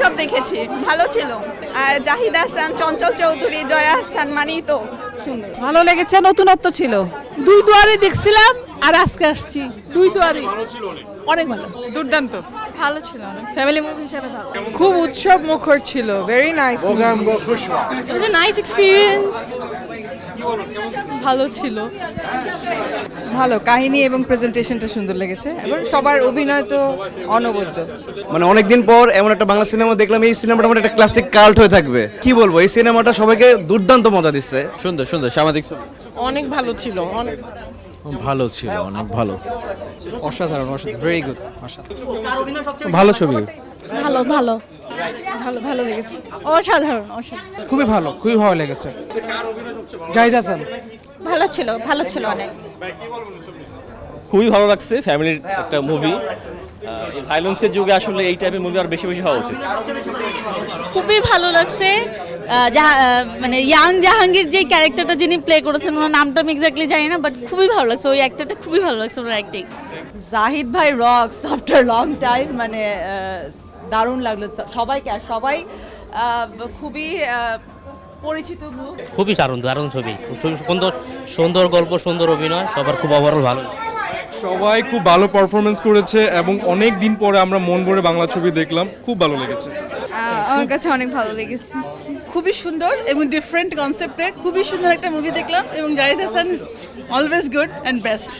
সব দেখেছি ভালো ছিল। আর জাহিদ হাসান চঞ্চল চৌধুরী জয়া হাসান মানেই তো সুন্দর। ভালো লেগেছে নতুনত্ব ছিল। দুই দুয়ারে দেখছিলাম আর আজকে আসছি। দুই দুয়ারে। অনেক। ভালো। দুর্দান্ত। ভালো ছিল অনেক। ফ্যামিলি মুভি হিসাবে ভালো। খুব উৎসব মুখর ছিল ভেরি নাইস nice experience. ভালো ছিল। ভালো কাহিনী এবং প্রেজেন্টেশনটা সুন্দর লেগেছে। এবং সবার অভিনয় তো অনবদ্য। মানে অনেকদিন পর এমন একটা বাংলা সিনেমা দেখলাম এই সিনেমাটা মানে একটা ক্লাসিক কাল্ট হয়ে থাকবে। কি বলব এই সিনেমাটা সবাইকে দুর্দান্ত মজা দিচ্ছে। সুন্দর সুন্দর সামাজিক অনেক ভালো ছিল অনেক ভালো ছিল অনেক ভালো। অসাধারণ অসাধারণ ভেরি গুড ভালো ছবি। ভালো ভালো। ভালো ভালো লেগেছে। অসাধারণ অসাধারণ। খুবই ভালো খুবই ভালো লেগেছে। জাহিদ হাসান। ভালো ছিল ভালো ছিল অনেক। খুবই ভালো লাগছে ফ্যামিলির একটা মুভি ভাইলেন্সের যুগে আসলে এই টাইপের মুভি আর বেশি বেশি হওয়া উচিত। খুবই ভালো লাগছে। জাহা- মানে ইয়াং জাহাঙ্গীর যে ক্যারেক্টারটা যিনি প্লে করেছেন ওনার নামটা আমি এক্স্যাক্টলি জানি না বাট খুবই ভালো লাগছে। ওই অ্যাক্টরটা খুবই ভালো লাগছে ওনার অ্যাক্টিং জাহিদ ভাই রক্স আফটার লং টাইম মানে দারুণ লাগল। সবাইকে আর সবাই খুবই পরিচিত মুখ খুবই দারুণ দারুণ ছবি। ছবি সুন্দর সুন্দর গল্প সুন্দর অভিনয় সবার খুব ওভারঅল ভালো। সবাই খুব ভালো পারফরমেন্স করেছে এবং অনেক দিন পরে আমরা মন ভরে বাংলা ছবি দেখলাম। খুব ভালো লেগেছে। আমার কাছে অনেক ভালো লেগেছে। খুবই সুন্দর এবং ডিফারেন্ট কনসেপ্টে খুবই সুন্দর একটা মুভি দেখলাম এবং Zahid Hasan is always good and best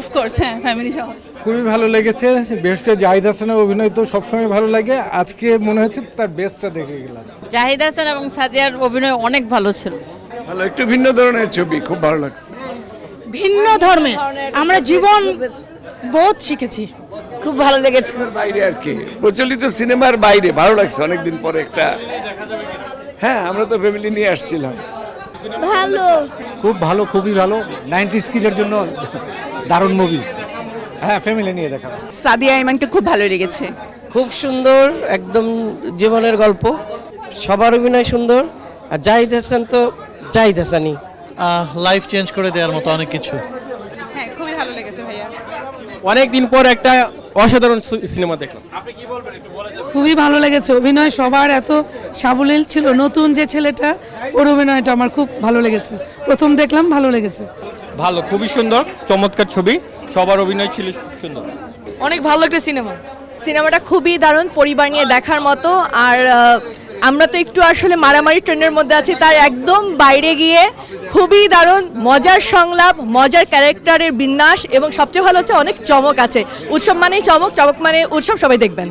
of course হ্যাঁ ফ্যামিলি সহ খুবই ভালো লেগেছে বিশেষ করে জাহিদ হাসানের অভিনয় তো সবসময় ভালো লাগে। আজকে মনে হচ্ছে তার বেস্টটা দেখে গেলাম। জাহিদ হাসান এবং সাদিয়ার অভিনয় অনেক ভালো ছিল। ভালো একটু ভিন্ন ধরনের ছবি খুব ভালো লাগছে। ভিন্ন ধর্মে আমরা জীবন বোধ শিখেছি। খুব ভালো লেগেছে। বাইরে আর কি। প্রচলিত সিনেমার বাইরে ভালো লাগছে অনেকদিন পরে একটা হ্যাঁ আমরা তো ফ্যামিলি নিয়ে আসছিলাম। ভালো। খুব ভালো খুবই ভালো। নাইনটি স্কিলের জন্য দারুণ মুভি হ্যাঁ ফ্যামিলি নিয়ে দেখা। সাদিয়া ইমানকে খুব ভালো লেগেছে। খুব সুন্দর একদম জীবনের গল্প। সবার অভিনয় সুন্দর আর জাহিদ হাসান তো জাহিদ হাসানই। লাইফ চেঞ্জ করে দেওয়ার মতো অনেক কিছু। হ্যাঁ খুবই ভালো লেগেছে ভাইয়া। অনেক দিন পর একটা অসাধারণ সিনেমা দেখলাম। খুবই ভালো লেগেছে। অভিনয় সবার এত সাবলীল ছিল। নতুন যে ছেলেটা ওর অভিনয়টা আমার খুব ভালো লেগেছে। প্রথম দেখলাম ভালো লেগেছে। ভালো খুবই সুন্দর চমৎকার ছবি। সবার অভিনয় ছিল সুন্দর। অনেক ভালো একটা সিনেমা। সিনেমাটা খুবই দারুণ পরিবার নিয়ে দেখার মতো। আর আমরা তো একটু আসলে মারামারি ট্রেনের মধ্যে আছি তার একদম বাইরে গিয়ে খুবই দারুণ মজার সংলাপ মজার ক্যারেক্টারের বিন্যাস এবং সবচেয়ে ভালো হচ্ছে অনেক চমক আছে। উৎসব মানেই চমক চমক মানে উৎসব সবাই দেখবেন।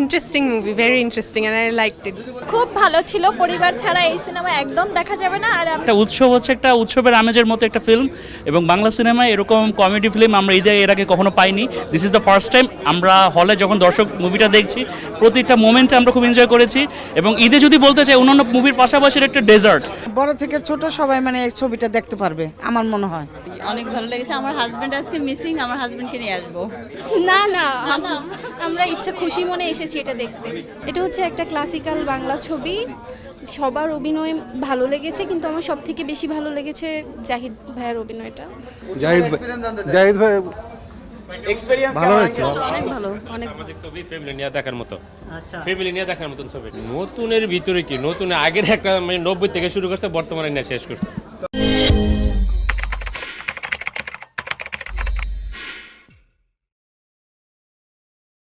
Interesting movie very interesting and I liked it খুব ভালো ছিল পরিবার ছাড়া এই সিনেমা একদম দেখা যাবে না আর একটা উৎসব হচ্ছে একটা উৎসবের আমেজের মতো একটা ফিল্ম এবং বাংলা সিনেমায় এরকম কমেডি ফিল্ম আমরা ঈদে এর আগে কখনো পাইনি। This is the first time আমরা হলে যখন দর্শক মুভিটা দেখছি প্রতিটা মোমেন্টে আমরা খুব এনজয় করেছি এবং ঈদে যদি বলতে চাই অন্যান্য মুভির পাশাপাশি একটা ডেজার্ট বড় থেকে ছোট সবাই মানে এই ছবিটা দেখতে পারবে আমার মনে হয়। অনেক ভালো লেগেছে। আমার হাজবেন্ড আজকে মিসিং আমার হাজবেন্ডকে নিয়ে আসব। না না আম- আমরা ইচ্ছা খুশি মনে এসেছি এটা দেখতে। এটা হচ্ছে একটা ক্লাসিক্যাল বাংলা ছবি। সবার অভিনয় ভালো লেগেছে কিন্তু আমার সব থেকে বেশি ভালো লেগেছে জাহিদ ভাইয়ের অভিনয়টা। জাহিদ জাহিদ ভাই ভালো হয়েছে। অনেক ভালো অনেক ছবি ফ্যামিলি নিয়ে দেখার মতো। ফ্যামিলি নিয়ে দেখার মতন ছবি। নতুনের ভিতরে কি? নতুন আগের একটা মানে নব্বই থেকে শুরু করছে বর্তমানে নিয়ে শেষ করছে।